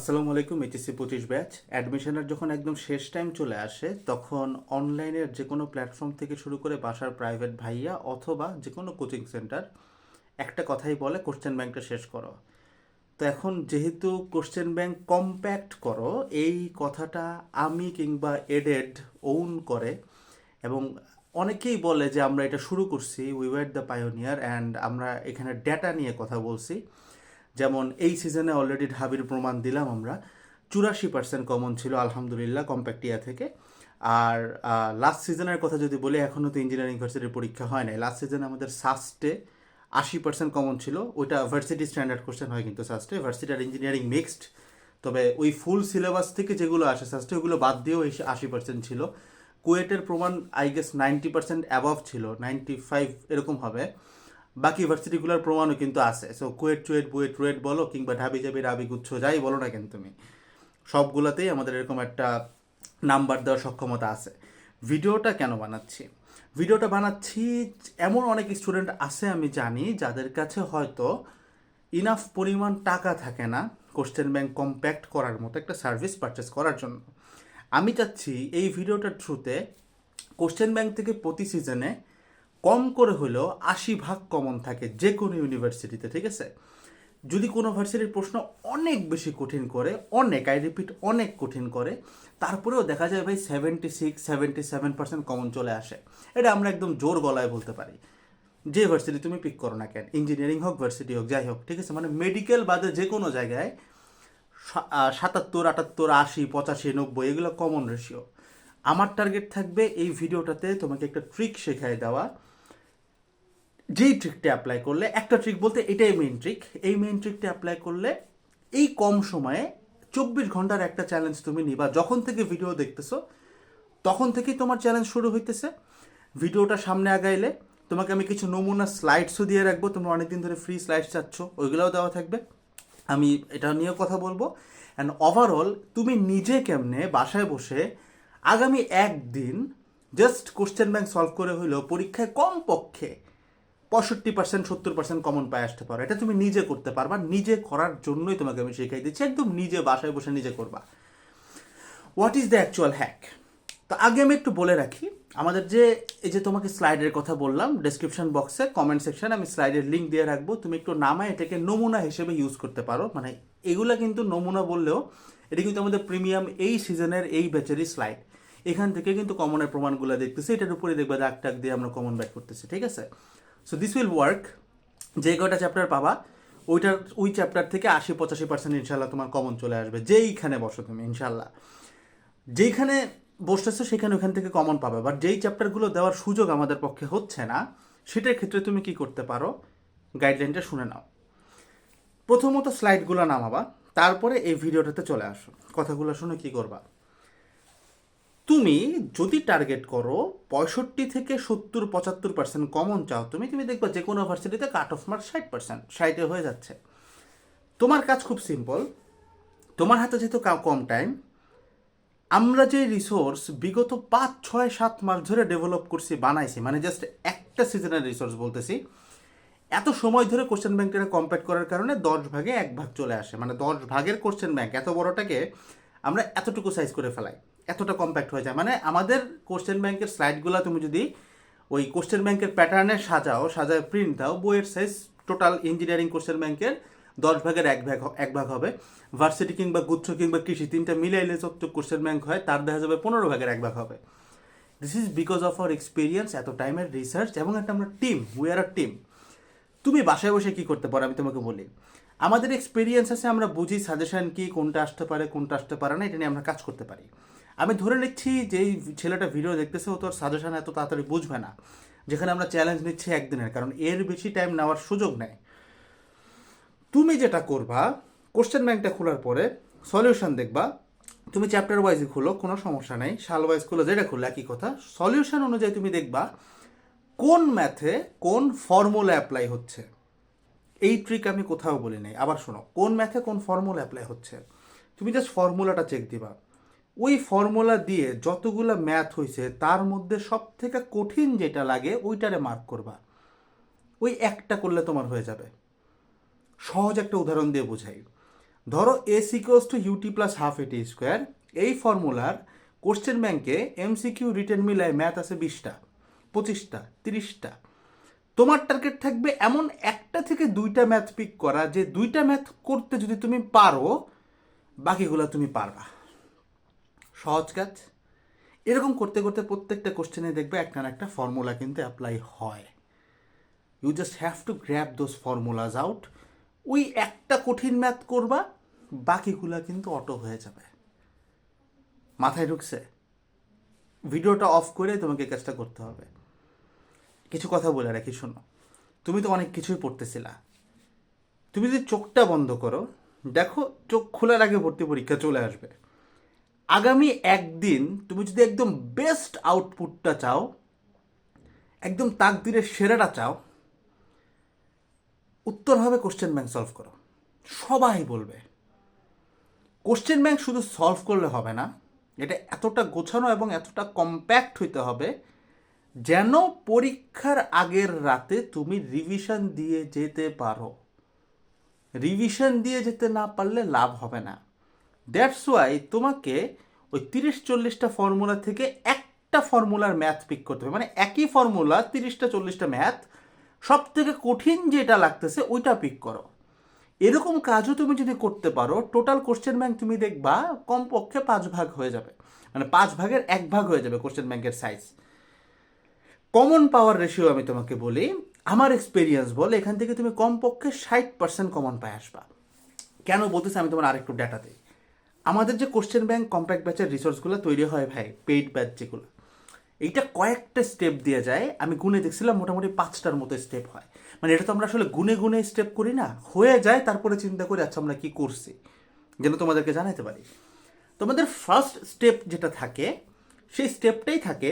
আসসালামু আলাইকুম, এইচএসসি পঁচিশ ব্যাচ। অ্যাডমিশনের যখন একদম শেষ টাইম চলে আসে, তখন অনলাইনের যে কোনো প্ল্যাটফর্ম থেকে শুরু করে বাসার প্রাইভেট ভাইয়া অথবা যে কোনো কোচিং সেন্টার একটা কথাই বলে কোশ্চেন ব্যাংকটা শেষ করো। তো এখন যেহেতু কোশ্চেন ব্যাংক কম্প্যাক্ট করো, এই কথাটা আমি কিংবা এডেড ওন করে, এবং অনেকেই বলে যে, আমরা এটা শুরু করছি we were the pioneer and আমরা এখানে ডেটা নিয়ে কথা বলছি। যেমন এই সিজনে অলরেডি ঢাবির প্রমাণ দিলাম আমরা। চুরাশি পার্সেন্ট কমন ছিল, আলহামদুলিল্লাহ কম্প্যাক্টিয়া থেকে। আর লাস্ট সিজনের কথা যদি বলি এখনও তো ইঞ্জিনিয়ারিং ভার্সিটির পরীক্ষা হয় নাই। লাস্ট সিজনে আমাদের সাস্টে আশি পার্সেন্ট কমন ছিল। ওইটা ভার্সিটি স্ট্যান্ডার্ড কোশ্চেন হয় কিন্তু সাস্টে ভার্সিটি আর ইঞ্জিনিয়ারিং মিক্সড তবে ওই ফুল সিলেবাস থেকে যেগুলো আসে সাস্টে ওগুলো বাদ দিয়েও এই আশি পার্সেন্ট ছিল। কুয়েটের প্রমাণ I guess ninety percent above ছিল। নাইনটি ফাইভ এরকম হবে। বাকি ভার্সিটিগুলোর প্রমাণও কিন্তু আছে। সো কুয়েট, চুয়েট, বুয়েট, রুয়েট বলো কিংবা ঢাবি জাবি রাবি গুচ্ছ যাই বলো না কেন তুমি, সবগুলোতেই আমাদের এরকম একটা নাম্বার দেওয়ার সক্ষমতা আছে। ভিডিওটা কেন বানাচ্ছি? ভিডিওটা বানাচ্ছি এমন অনেক স্টুডেন্ট আছে আমি জানি যাদের কাছে হয়তো ইনাফ পরিমাণ টাকা থাকে না কোশ্চেন ব্যাংক কম্প্যাক্ট করার মতো একটা সার্ভিস পারচেস করার জন্য। আমি চাচ্ছি এই ভিডিওটার থ্রুতে কোশ্চেন ব্যাংক থেকে প্রতি সিজনে কম করে হলেও আশি ভাগ কমন থাকে যে কোনো ইউনিভার্সিটিতে ঠিক আছে? যদি কোনো ভার্সিটির প্রশ্ন অনেক বেশি কঠিন করে, অনেক আই রিপিট অনেক কঠিন করে, তারপরেও দেখা যায় ভাই seventy six seventy seven percent common চলে আসে। এটা আমরা একদম জোর গলায় বলতে পারি। যে ভার্সিটি তুমি পিক করো না কেন ইঞ্জিনিয়ারিং হোক ভার্সিটি হোক, যাই হোক, ঠিক আছে? মানে মেডিকেল বাদে যে কোনো জায়গায় সাতাত্তর, আটাত্তর, আশি, পঁচাশি, নব্বই, এগুলো কমন রেশিও আমার টার্গেট থাকবে এই ভিডিওটাতে তোমাকে একটা ট্রিক শেখায় দেওয়া। যেই ট্রিকটা অ্যাপ্লাই করলে, একটা ট্রিক বলতে এটাই মেইন ট্রিক এই মেন ট্রিকটা অ্যাপ্লাই করলে এই কম সময়ে চব্বিশ ঘণ্টার একটা চ্যালেঞ্জ তুমি নিবা। যখন থেকে ভিডিও দেখতেছো, তখন থেকেই তোমার চ্যালেঞ্জ শুরু হইতেছে। ভিডিওটা সামনে আগাইলে তোমাকে আমি কিছু নমুনা স্লাইডসও দিয়ে রাখব। তোমরা অনেকদিন ধরে ফ্রি স্লাইডস চাচ্ছ, ওইগুলোও দেওয়া থাকবে। আমি এটা নিয়েও কথা বলব। অ্যান্ড ওভারঅল তুমি নিজে কেমনে বাসায় বসে আগামী একদিন জাস্ট কোশ্চেন ব্যাংক সলভ করে হইলেও পরীক্ষায় কম পক্ষে পঁয়ষট্টি পার্সেন্ট সত্তর পার্সেন্ট কমন পায় আসতে পারো। এটা তুমি নিজে করতে পারবা, নিজে করার জন্যই তোমাকে আমি শেখাই দিচ্ছি। একদম নিজে বাসায় বসে নিজে করবা। What is the actual hack তো আগে আমি একটু বলে রাখি, আমাদের যে, এই যে তোমাকে স্লাইডের কথা বললাম ডেসক্রিপশন বক্সে কমেন্ট সেকশনে আমি স্লাইডের লিঙ্ক দিয়ে রাখব। তুমি একটু নামায় এটাকে নমুনা হিসেবে ইউজ করতে পারো। মানে এগুলা কিন্তু নমুনা বললেও, এটা কিন্তু আমাদের প্রিমিয়াম এই সিজনের এই ব্যাচেরই স্লাইড এখান থেকে কিন্তু কমনের প্রমাণগুলো দেখতেছি। এটার উপরে দেখবে দাগ টাক দিয়ে আমরা কমন ব্যাক করতেছি, ঠিক আছে? সো দিস উইল ওয়ার্ক যে কয়টা চ্যাপ্টার পাবা, ওইটার, ওই চ্যাপ্টার থেকে আশি পঁচাশি পার্সেন্ট ইনশাল্লাহ তোমার কমন চলে আসবে। যেইখানে বসো তুমি, ইনশাল্লাহ। যেইখানে বসতেছো সেখানে ওখান থেকে কমন পাবে। বাট যেই চ্যাপ্টারগুলো দেওয়ার সুযোগ আমাদের পক্ষে হচ্ছে না, সেটার ক্ষেত্রে তুমি কি করতে পারো? গাইডলাইনটা শুনে নাও। প্রথমত স্লাইডগুলো নামাবা, তারপরে এই ভিডিওটাতে চলে আসো। কথাগুলো শুনে কি করবা? তুমি যদি টার্গেট করো পঁয়ষট্টি থেকে সত্তর, পঁচাত্তর পার্সেন্ট কমন চাও, তুমি তুমি দেখবা যে কোনো ভার্সিটিতে কাট অফ মার্ক ষাট পার্সেন্ট ষাটে হয়ে যাচ্ছে। তোমার কাজ খুব সিম্পল তোমার হাতে যেহেতু কম টাইম আমরা যে রিসোর্স বিগত পাঁচ, ছয়, সাত মাস ধরে ডেভেলপ করছি, বানাইছি মানে জাস্ট একটা সিজনের রিসোর্স বলতেছি, এত সময় ধরে কোশ্চেন ব্যাংকটা কম্প্যাক্ট করার কারণে দশ ভাগে এক ভাগ চলে আসে মানে দশ ভাগের কোশ্চেন ব্যাংক এত বড়টাকে আমরা এতটুকু সাইজ করে ফেলাই। এতটা কম্প্যাক্ট হয়ে যায়। মানে আমাদের কোশ্চেন ব্যাংকের স্লাইডগুলো তুমি যদি ওই কোশ্চেন ব্যাংকের প্যাটার্নে সাজাও, সাজায় প্রিন্ট দাও, বইয়ের সাইজ টোটাল ইঞ্জিনিয়ারিং কোশ্চেন ব্যাংকের দশ ভাগের এক ভাগ এক ভাগ হবে। ভার্সিটি কিংবা গুচ্ছ কিংবা কৃষি তিনটা মিলাইলে যত কোশ্চেন ব্যাংক হয়, তার দেখা যাবে পনেরো ভাগের এক ভাগ হবে। This is because of our experience এত টাইমের রিসার্চ এবং একটা আমরা team we are a team তুমি বাসায় বসে কী করতে পারো আমি তোমাকে বলি। আমাদের এক্সপিরিয়েন্স আছে, আমরা বুঝি সাজেশন কী, কোনটা আসতে পারে, কোনটা আসতে পারে না, এটা নিয়ে আমরা কাজ করতে পারি। আমি ধরে নিচ্ছি যে এই ছেলেটা ভিডিও দেখতেছে, ও তোর সাজেশন এত তাড়াতাড়ি বুঝবে না। যেখানে আমরা চ্যালেঞ্জ নিচ্ছি একদিনের, কারণ এর বেশি টাইম নেওয়ার সুযোগ নেই। তুমি যেটা করবা কোশ্চেন ব্যাংকটা খোলার পরে সলিউশন দেখবা। তুমি চ্যাপ্টার ওয়াইজই খুলো, কোনো সমস্যা নেই। সাল ওয়াইজ খুলো, যেটা খুললে একই কথা। সলিউশন অনুযায়ী তুমি দেখবা, কোন ম্যাথে কোন ফর্মুলা অ্যাপ্লাই হচ্ছে। এই ট্রিক আমি কোথাও বলি নাই আবার শোনো, কোন ম্যাথে কোন ফর্মুলা অ্যাপ্লাই হচ্ছে। তুমি জাস্ট ফর্মুলাটা চেক দিবা। ওই ফর্মুলা দিয়ে যতগুলো ম্যাথ হয়েছে তার মধ্যে সব থেকে কঠিন যেটা লাগে, ওইটারে মার্ক করবা। ওই একটা করলে তোমার হয়ে যাবে। সহজ একটা উদাহরণ দিয়ে বোঝাই। ধরো S সিকোয়াস to u t plus half a t square এই ফর্মুলার কোশ্চেন ব্যাংকে এমসিকিউ রিটার্ন মিলায় ম্যাথ আছে বিশটা, পঁচিশটা, তিরিশটা। তোমার টার্গেট থাকবে এমন একটা থেকে দুইটা ম্যাথ পিক করা, যে দুইটা ম্যাথ করতে যদি তুমি পারো, বাকিগুলো তুমি পারবা। সহজ কাজ। এরকম করতে করতে প্রত্যেকটা কোশ্চেনে দেখবে একটা না একটা ফর্মুলা কিন্তু অ্যাপ্লাই হয়। You just have to grab those formulas out ওই একটা কঠিন ম্যাথ করবা, বাকিগুলা কিন্তু অটো হয়ে যাবে। মাথায় ঢুকছে। ভিডিওটা অফ করে তোমাকে কাজটা করতে হবে। কিছু কথা বলে রাখি, শোনো। তুমি তো অনেক কিছুই পড়তেছিলা। তুমি যদি চোখটা বন্ধ করো, দেখো চোখ খোলার আগে ভর্তি পরীক্ষা চলে আসবে। আগামী একদিন তুমি যদি একদম বেস্ট আউটপুটটা চাও, একদম তাকদিরের সেরাটা চাও, উত্তর হবে কোশ্চেন ব্যাংক সলভ করো। সবাই বলবে। কোশ্চেন ব্যাংক শুধু সলভ করলে হবে না, এটা এতটা গোছানো এবং এতটা কম্প্যাক্ট হইতে হবে যেন পরীক্ষার আগের রাতে তুমি রিভিশন দিয়ে যেতে পারো। রিভিশন দিয়ে যেতে না পারলে লাভ হবে না। দ্যাটস ওয়াই তোমাকে ওই তিরিশ চল্লিশটা ফর্মুলা থেকে একটা ফর্মুলার ম্যাথ পিক করতে হবে। মানে একই ফর্মুলা তিরিশটা, চল্লিশটা ম্যাথ সব থেকে কঠিন যেটা লাগতেছে ওইটা পিক করো। এরকম কাজও তুমি যদি করতে পারো টোটাল কোশ্চেন ব্যাংক তুমি দেখবা কমপক্ষে পাঁচ ভাগ হয়ে যাবে। মানে পাঁচ ভাগের এক ভাগ হয়ে যাবে কোশ্চেন ব্যাংকের সাইজ কমন পাওয়ার রেশিও আমি তোমাকে বলি, আমার এক্সপিরিয়েন্স বল, এখান থেকে তুমি কমপক্ষে ষাট পার্সেন্ট কমন পায় আসবা। কেন বলতেছি আমি তোমার আরেকটু ডেটা দিই। আমাদের যে কোশ্চেন ব্যাংক কম্প্যাক্ট ব্যাচের রিসোর্সগুলো তৈরি হয় ভাই পেইড ব্যাচ যেগুলো, এইটা কয়েকটা স্টেপ দিয়ে যায়। আমি গুনে দেখছিলাম মোটামুটি পাঁচটার মতো স্টেপ হয়। মানে এটা তো আমরা আসলে গুনে গুনে স্টেপ করি না, হয়ে যায়, তারপরে চিন্তা করি আচ্ছা আমরা কি করছি? যেন তোমাদেরকে জানাতে পারি। তোমাদের ফার্স্ট স্টেপ যেটা থাকে, সেই স্টেপটাই থাকে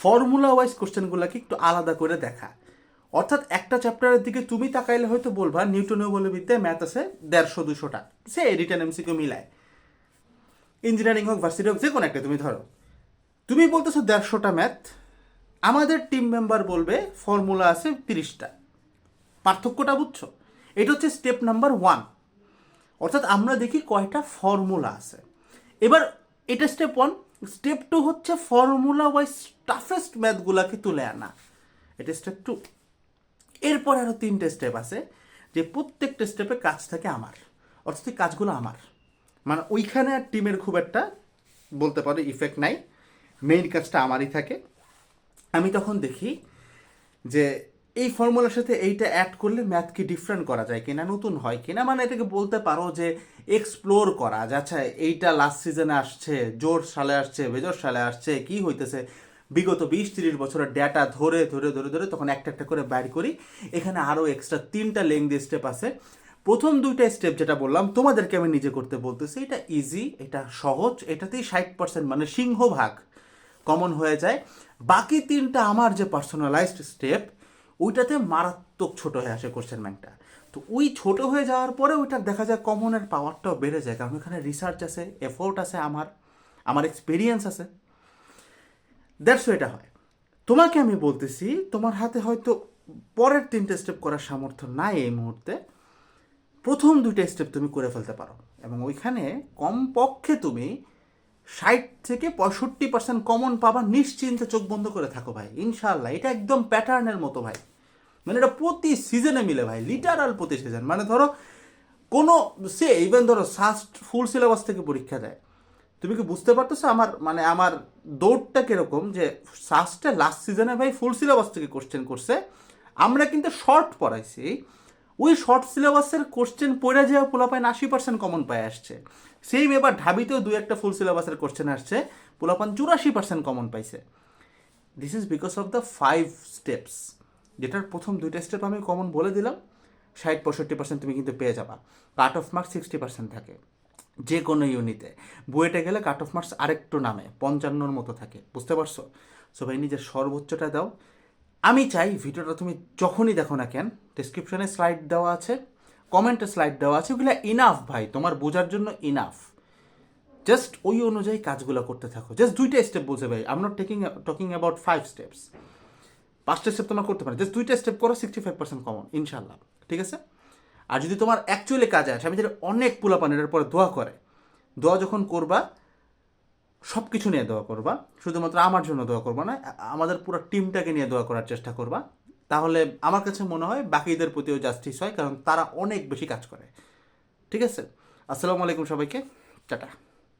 ফর্মুলা ওয়াইজ কোশ্চেনগুলোকে একটু আলাদা করে দেখা। অর্থাৎ একটা চ্যাপ্টারের দিকে তুমি তাকাইলে হয়তো বলবা নিউটনীয় বলবিদ্যায় ম্যাথ আছে দেড়শো, দুশোটা। সে রিটার্ন এমসিকিউ মিলায়। ইঞ্জিনিয়ারিং হোক ভার্সিটি হোক যে কোনো একটা, তুমি ধরো। তুমি বলতেছো দেড়শোটা ম্যাথ আমাদের টিম মেম্বার বলবে ফর্মুলা আছে তিরিশটা। পার্থক্যটা বুঝছ? এটা হচ্ছে স্টেপ নাম্বার ওয়ান অর্থাৎ আমরা দেখি কয়টা ফর্মুলা আছে। এবার এটা স্টেপ ওয়ান স্টেপ টু হচ্ছে ফর্মুলা ওয়াইজ টাফেস্ট ম্যাথগুলোকে তুলে আনা। এটা স্টেপ টু এরপর আরও তিনটে স্টেপ আছে, যে প্রত্যেকটা স্টেপে কাজ থাকে আমার। অর্থাৎ কাজগুলো আমার। মানে ওইখানে আর টিমের খুব একটা বলতে পারো ইফেক্ট নাই। মেইন কাজটা আমারই থাকে। আমি তখন দেখি যে এই ফর্মুলার সাথে এইটা অ্যাড করলে ম্যাথ কি ডিফারেন্ট করা যায় কিনা, নতুন হয় কিনা? মানে এটাকে বলতে পারো যে এক্সপ্লোর করা যে আচ্ছা এইটা লাস্ট সিজনে আসছে, জোর সালে আসছে, বেজোর সালে আসছে, কি হইতেছে? বিগত বিশ, তিরিশ বছরের ডেটা ধরে ধরে ধরে ধরে তখন একটা একটা করে বাইর করি। এখানে আরও এক্সট্রা তিনটা লেংদি স্টেপ আছে। প্রথম দুইটা স্টেপ যেটা বললাম, তোমাদেরকে আমি নিজে করতে বলতেছি, এটা ইজি এটা সহজ, এটাতেই ষাট পার্সেন্ট মানে সিংহভাগ কমন হয়ে যায়। বাকি তিনটা আমার যে পার্সোনালাইজড স্টেপ ওইটাতে মারাত্মক ছোট হয়ে আসে কোশ্চেন ব্যাংকটা তো ওই ছোট হয়ে যাওয়ার পরে ওইটা দেখা যায় কমনের পাওয়ারটাও বেড়ে যায়, কারণ ওখানে রিসার্চ আছে এফোর্ট আছে আমার আমার এক্সপিরিয়েন্স আছে। দ্যাটস এটা হয়। তোমাকে আমি বলতেছি, তোমার হাতে হয়তো পরের তিনটে স্টেপ করার সামর্থ্য নাই এই মুহূর্তে। প্রথম দুইটা স্টেপ তুমি করে ফেলতে পারো। এবং ওইখানে কমপক্ষে তুমি ষাট থেকে পঁয়ষট্টি পার্সেন্ট কমন পাবা, নিশ্চিন্তে চোখ বন্ধ করে থাকো ভাই। ইনশাল্লাহ এটা একদম প্যাটার্নের মতো ভাই। মানে এটা প্রতি সিজনে মিলে ভাই লিটারাল প্রতি সিজন মানে ধরো, কোনো, সে ইভেন ধরো সাস্ট ফুল সিলেবাস থেকে পরীক্ষা দেয়। তুমি কি বুঝতে পারতেছো আমার মানে আমার দৌড়টা কীরকম যে সাস্টে লাস্ট সিজনে ভাই ফুল সিলেবাস থেকে কোশ্চেন করছে। আমরা কিন্তু শর্ট পড়াইছি। ওই শর্ট সিলেবাসের কোশ্চেন পড়ে যাওয়া পোলাপাইন আশি পার্সেন্ট কমন পায় আসছে। সেম এবার ঢাবিতেও দু একটা ফুল সিলেবাসের কোশ্চেন আসছে পোলাপান চুরাশি পার্সেন্ট কমন পাইছে। This is because of the five steps যেটার প্রথম দুইটা স্টেপ আমি কমন বলে দিলাম, ষাট পঁয়ষট্টি পার্সেন্ট তুমি কিন্তু পেয়ে যাবা। Cut off marks sixty percent থাকে যে কোনো ইউনিটে বুয়েটে গেলে কাট অফ মার্কস আরেকটু নামে, পঞ্চান্নর মতো থাকে, বুঝতে পারছ? সো ভাই, নিজের সর্বোচ্চটা দাও। আমি চাই ভিডিওটা তুমি যখনই দেখো না কেন ডিসক্রিপশনে স্লাইড দেওয়া আছে কমেন্টে স্লাইড দেওয়া আছে, ওগুলো ইনাফ ভাই, তোমার বোঝার জন্য ইনাফ জাস্ট ওই অনুযায়ী কাজগুলো করতে থাকো। জাস্ট দুইটা স্টেপ বলছে ভাই I'm not taking talking about five steps পাঁচটা স্টেপ তোমার করতে পারো। জাস্ট দুইটা স্টেপ করো সিক্সটি ফাইভ পার্সেন্ট কমন ইনশাল্লাহ ঠিক আছে? আর যদি তোমার অ্যাকচুয়ালি কাজে আসে, আমি যেটা অনেক পোলাপান এটার পরে দোয়া করে, দোয়া যখন করবা সব কিছু নিয়ে দোয়া করবা। শুধুমাত্র আমার জন্য দোয়া করবা না, আমাদের পুরো টিমটাকে নিয়ে দোয়া করার চেষ্টা করবা। তাহলে আমার কাছে মনে হয় বাকিদের প্রতিও জাস্টিস হয়, কারণ তারা অনেক বেশি কাজ করে। ঠিক আছে? আসসালামু আলাইকুম সবাইকে। টাটা।